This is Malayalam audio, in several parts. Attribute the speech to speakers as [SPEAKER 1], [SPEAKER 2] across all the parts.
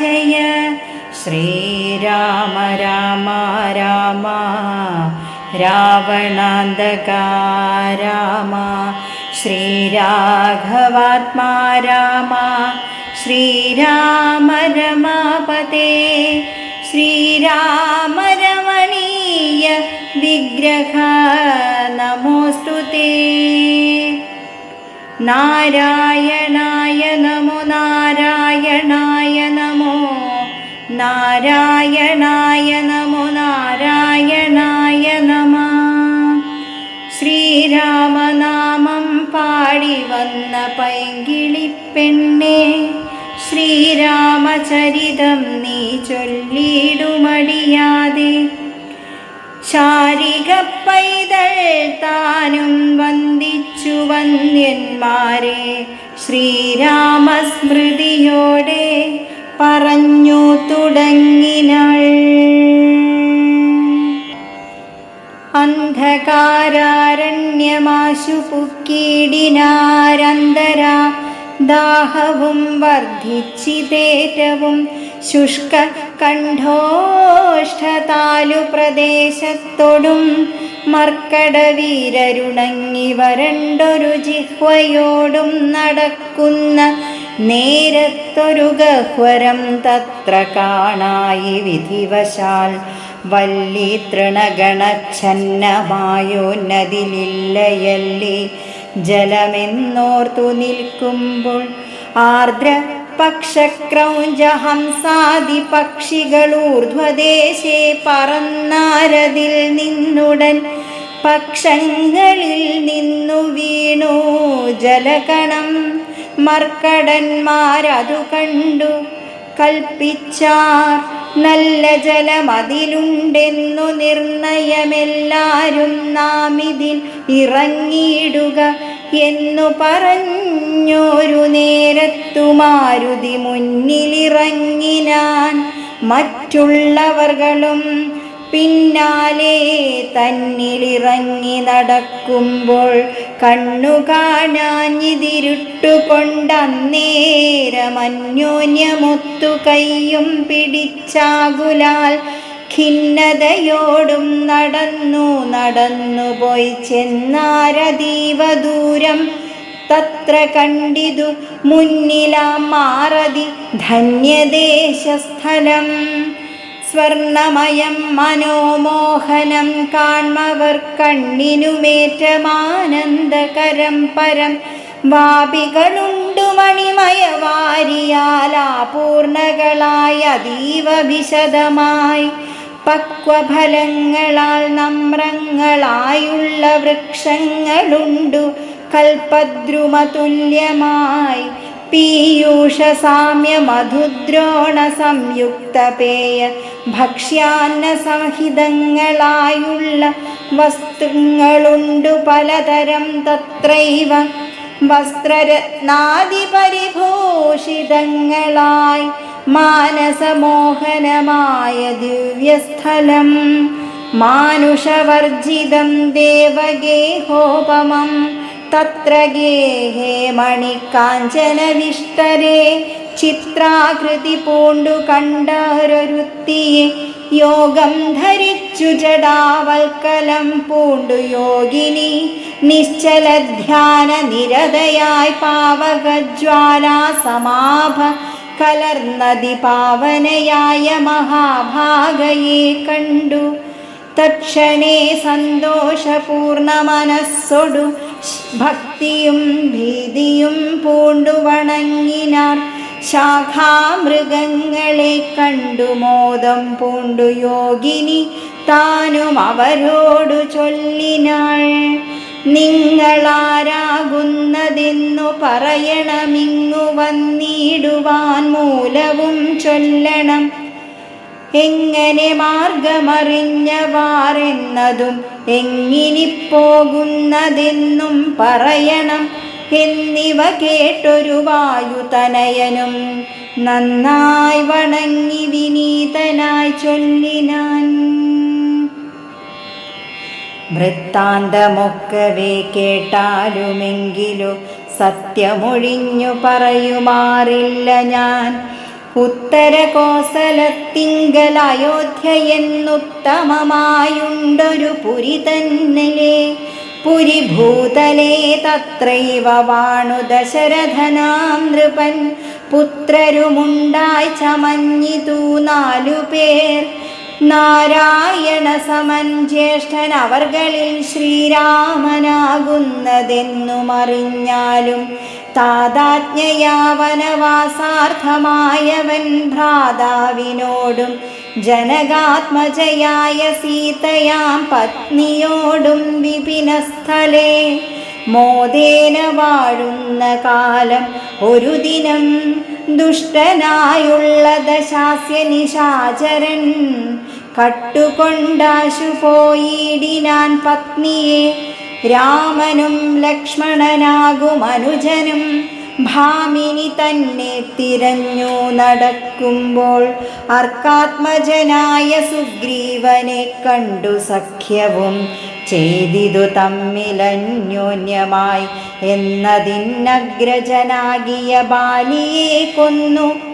[SPEAKER 1] ജയ. ശ്രീരാമ രാമ രാമ. രാവണാന്തക രാമ ശ്രീരാഘവാത്മാ രാമ. ശ്രീരാമ രമാപതേ. ശ്രീരാമ രമണീയ വിഗ്രഹ. നമോസ്തു നാരായണായ നമോ നാരായണായ നമോ നാരായണായ നമോ നാരായണായ നമ. ശ്രീരാമനാമം പാടി വന്ന പൈങ്കിളിപ്പെണ്ണെ ശ്രീരാമചരിതം നീ ചൊല്ലിടുമടിയാതെ ശാരിക പൈതൽ താനും വന്ദിച്ചു വന്യന്മാരെ ശ്രീരാമസ്മൃതിയോടെ പറഞ്ഞു തുടങ്ങിനാൾ. അന്ധകാരാരണ്യമാശു പുക്കീടിനാരന്തര ദാഹവും വർദ്ധിച്ചിതേറ്റവും ശുഷ്ക കണ്ഠോഷ്ഠതാലു പ്രദേശത്തോടും മർക്കടവീരരുണങ്ങി വരണ്ടൊരു ജിഹ്വയോടും നടക്കുന്ന നേരത്തൊരു ഗഹ്വരം തത്ര കാണായി വിധിവശാൽ വല്ലി തൃണഗണച്ഛന്നമായോന്നതിലില്ലയല്ലി ജലമെന്നോർത്തു നിൽക്കുമ്പോൾ ആർദ്ര പക്ഷക്രൗഞ്ചഹംസാദി പക്ഷികളൂർധ്വദേശേ പറന്നാരതിൽ നിന്നുടൻ പക്ഷങ്ങളിൽ നിന്നു വീണു ജലകണം മർക്കടന്മാരതു കണ്ടു. കൽപ്പിച്ചാർ നല്ല ജലമതിലുണ്ടെന്നു നിർണയമെല്ലാരും നാം ഇതിൽ ഇറങ്ങിയിടുക എന്നു പറഞ്ഞൊരു നേരത്തു മാരുതി മുന്നിലിറങ്ങിനാൻ മറ്റുള്ളവർകളും പിന്നാലെ തന്നിലിറങ്ങി നടക്കുമ്പോൾ കണ്ണു കാണാഞ്ഞിതിരുട്ടുകൊണ്ടന്നേരമന്യോന്യമൊത്തു കൈയും പിടിച്ചാകുലാൽ ഖിന്നതയോടും നടന്നു നടന്നു പോയി ചെന്നാരതീവ ദൂരം തത്ര കണ്ടിതു മുന്നിലാ മാറതി ധന്യദേശസ്ഥലം. സ്വർണമയം മനോമോഹനം കാൺമവർ കണ്ണിനുമേറ്റമാനന്ദകരം പരം. വാപികളുണ്ടു മണിമയവാരിയാലാപൂർണകളായ അതീവ വിശദമായി. പക്വഫലങ്ങളാൽ നമ്രങ്ങളായുള്ള വൃക്ഷങ്ങളുണ്ടു. കൽപദ്രുമതുല്യമായി പീയൂഷ സാമ്യ മധുദ്രോണ സംയുക്ത പേയ ഭക്ഷ്യാന്ന സംഹിതങ്ങളായുള്ള വസ്തുങ്ങളുണ്ടു പലതരം തത്രൈവ വസ്ത്രരത്നാദിപരിഭൂഷിതങ്ങളായി മാനസമോഹനമായ ദിവ്യസ്ഥലം മാനുഷവർജിതം ദേവഗേഹോപമം തത്ര ഗേഹേ മണിക്കാഞ്ചനവിഷ്ടരെ ചിത്രാകൃതി പൂണ്ടു കണ്ടൊരുത്തിയെ യോഗം ധരിച്ചു ജടാവൽക്കലം പൂണ്ടു യോഗിനി നിശ്ചല ധ്യാന നിരതയായി പാവകജ്വാലാ സമാഭ കലർന്നതി പാവനയായ മഹാഭാഗയെ കണ്ടു. തക്ഷണേ സന്തോഷപൂർണ മനസ്സൊടു ഭക്തിയും ഭീതിയും പൂണ്ടു വണങ്ങിനാർ. ശാഖാമൃഗങ്ങളെ കണ്ടു മോദം പൂണ്ടു യോഗിനി. താനും അവരോടു ചൊല്ലിനാൾ. നിങ്ങളാരാകുന്നതെന്നു പറയണമിങ്ങു വന്നിടുവാൻ മൂലവും ചൊല്ലണം. എങ്ങനെ മാർഗമറിഞ്ഞവാറെന്നതും എങ്ങിനി പോകുന്നതെന്നും പറയണം. എന്നിവ കേട്ടൊരു വായുതനയനും നന്നായി വണങ്ങി വിനീതനായി ചൊല്ലിനാൻ വൃത്താന്തമൊക്കവേ കേട്ടാലുമെങ്കിലോ സത്യമൊഴിഞ്ഞു പറയുമാറില്ല ഞാൻ. ഉത്തര കോസലത്തിങ്കൽ അയോധ്യ എന്നുത്തമമായുണ്ടൊരു പുരി തന്നിലേ പുരിഭൂതലേ തത്രൈവ വാണു ദശരഥനാം നൃപൻ. പുത്രരുമുണ്ടായി ചമഞ്ഞിതു നാലു പേർ. നാരായണ സമൻ ജ്യേഷ്ഠൻ അവർകളിൽ ശ്രീരാമനാകുന്നതെന്നും അറിഞ്ഞാലും താതാജ്ഞയാവനവാസാർത്ഥമായവൻ ഭ്രാതാവിനോടും ജനകാത്മജയായ സീതയാം പത്നിയോടും വിപിനസ്ഥലേ. മോദേന വാഴുന്ന കാലം ഒരു ദിനം ദുഷ്ടനായുള്ള ദശാസ്യ നിശാചരൻ കട്ടുകൊണ്ടാശു പോയിടിനാൻ പത്നിയെ രാമനും ലക്ഷ്മണനാകും അനുജനും. ഭാമിനി തന്നെ തിരഞ്ഞു നടക്കുമ്പോൾ അർക്കാത്മജനായ സുഗ്രീവനെ കണ്ടു സഖ്യവും. ചെയ്തിതു തമ്മിലന്യോന്യമായി എന്നതിനഗ്രജനാകിയ ബാലിയെ കൊന്നു.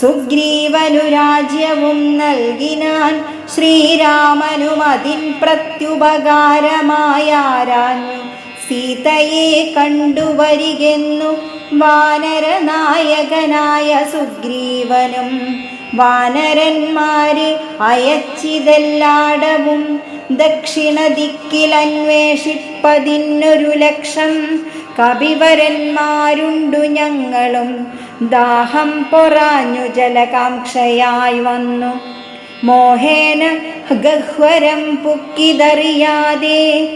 [SPEAKER 1] സുഗ്രീവനു രാജ്യവും നൽകിനാൻ ശ്രീരാമനും അതിൻ പ്രത്യുപകാരമായാരാഞ്ഞു സീതയെ കണ്ടുവരികെന്നു വാനരനായകനായ സുഗ്രീവനും വാനരന്മാര് അയച്ചിതെല്ലാടവും ദക്ഷിണ ദിക്കിൽ അന്വേഷിപ്പതിനൊരു ലക്ഷം കവിവരന്മാരുണ്ടു ഞങ്ങളും. ദാഹം പൊറാഞ്ഞു ജലകാംക്ഷയായി വന്നു. മോഹേന ഗഹ്വരം പുക്കിതറിയാതെ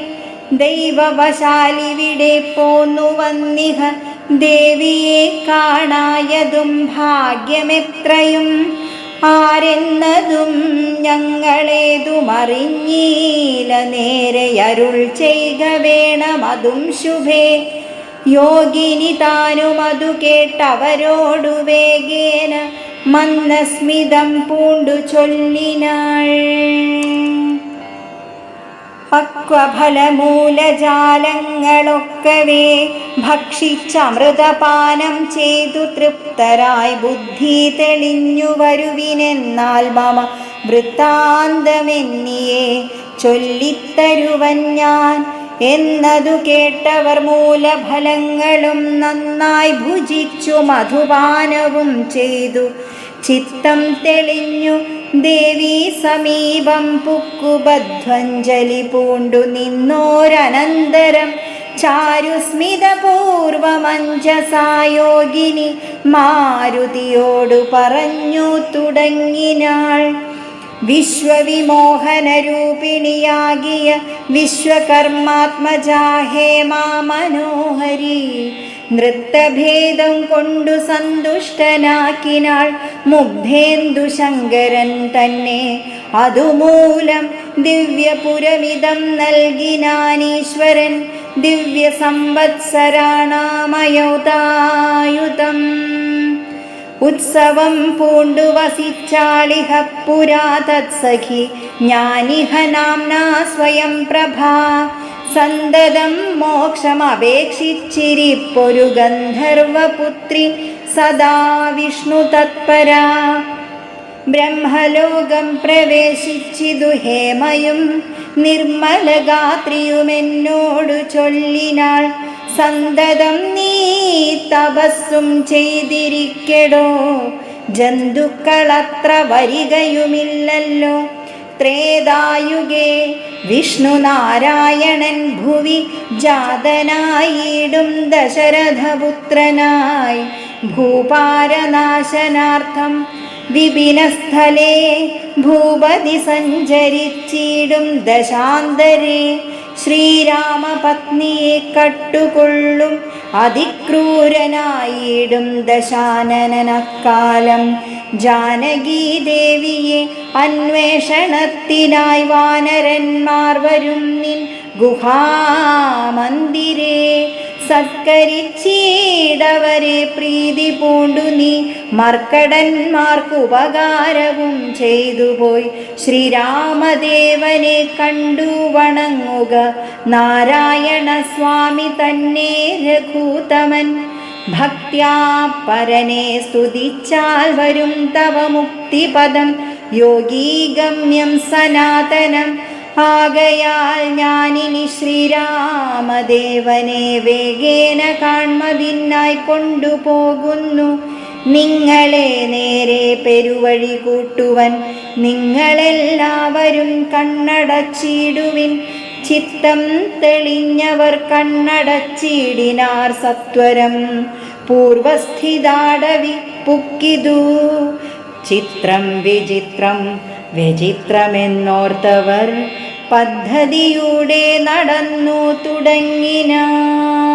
[SPEAKER 1] ദൈവവശാലിവിടെ പോന്നു വന്നിഹ ദേവിയെ കാണായതും ഭാഗ്യമെത്രയും ആരെന്നതും ഞങ്ങളേതുമറിഞ്ഞീല നേരെ അരുൾ ചെയ്യുക വേണം അതും ശുഭേ. യോഗിനി താനും അതു കേട്ടവരോടു വേഗേന മന്ദസ്മിതം പൂണ്ടു ചൊല്ലിനാൾ. പക്വഫലമൂലജാലങ്ങളൊക്കവേ ഭക്ഷിച്ചമൃതപാനം ചെയ്തു തൃപ്തരായി ബുദ്ധി തെളിഞ്ഞു വരുവിനെന്നാൽ മമ വൃത്താന്തമെന്നിയെ ചൊല്ലിത്തരുവൻ ഞാൻ. എന്നതു കേട്ടവർ മൂലഫലങ്ങളും നന്നായി ഭുജിച്ചു മധുപാനവും ചെയ്തു. ചിത്തം തെളിഞ്ഞു ദേവി സമീപം പുക്കുബധ്വഞ്ജലി പൂണ്ടു നിന്നോരനന്തരം. ചാരുസ്മിതപൂർവമഞ്ജസായോഗിനി മാരുതിയോടു പറഞ്ഞു തുടങ്ങിനാൾ. വിശ്വവിമോഹനരൂപിണിയാകിയ വിശ്വകർമാത്മജാഹേ മാ മനോഹരി നൃത്തഭേദം കൊണ്ടു സന്തുഷ്ടനാക്കിനാൾ മുഗ്ധേന്ദു ശങ്കരൻ തന്നെ. അതുമൂലം ദിവ്യപുരമിതം നൽകിനാനീശ്വരൻ ദിവ്യ സംവത്സരാണാമയോതായുധം ഉത്സവം പൂണ്ടു വസിച്ചാളിഹ പുരാ തത്സഖി. ജ്ഞാനിഹ നാംനാ സ്വയം പ്രഭാ. സന്തതം മോക്ഷമപേക്ഷിച്ചിരിപ്പൊരു ഗന്ധർവപുത്രി സദാ വിഷ്ണു തത്പരാ. ബ്രഹ്മലോകം പ്രവേശിച്ചിതു ഹേമയും. നിർമ്മലഗാത്രിയുമെന്നോടു ചൊല്ലിനാൾ സന്തതം നീ തപസ്സും ചെയ്തിരിക്കടോ. ജന്തുക്കളത്ര വരികയുമില്ലല്ലോ. ത്രേതായുഗേ വിഷ്ണു നാരായണൻ ഭുവി ജാതനായിടും ദശരഥപുത്രനായി. ഭൂപാരനാശനാർത്ഥം വിപിനസ്ഥലേ ഭൂപതി സഞ്ചരിച്ചിടും ദശാന്തരേ. ശ്രീരാമപത്നിയെ കട്ടുകൊള്ളും അതിക്രൂരനായിടും ദശാനനക്കാലം ജാനകീ ദേവിയെ അന്വേഷണത്തിനായി വാനരന്മാർ വരും നിൻ ഗുഹാമന്ദിരേ. സത്കരിച്ചീടവരെ പ്രീതി പൂണ്ടു നീ. മർക്കടന്മാർക്കുപകാരവും ചെയ്തുപോയി ശ്രീരാമദേവനെ കണ്ടു വണങ്ങുക. നാരായണ സ്വാമി തന്നെ രഘൂതമൻ. ഭക്ത്യാ പരനെ സ്തുതിച്ചാൽ വരും തവ മുക്തിപദം. യോഗീഗമ്യം സനാതനം. ആകയാൽ ഞാനിനി ശ്രീരാമദേവനെ വേഗേന കാൺമതിന്നായി കൊണ്ടുപോകുന്നു. നിങ്ങളെ നേരെ പെരുവഴി കൂട്ടുവൻ. നിങ്ങളെല്ലാവരും കണ്ണടച്ചിടുവിൻ. ചിത്തം തെളിഞ്ഞവർ കണ്ണടച്ചിടിനാർ സത്വരം. പൂർവസ്ഥിതാടവി പുക്കിതു. ചിത്രം വിചിത്രം വിചിത്രമെന്നോർത്തവർ പദ്ധതിയുടെ നടന്നു തുടങ്ങിനാർ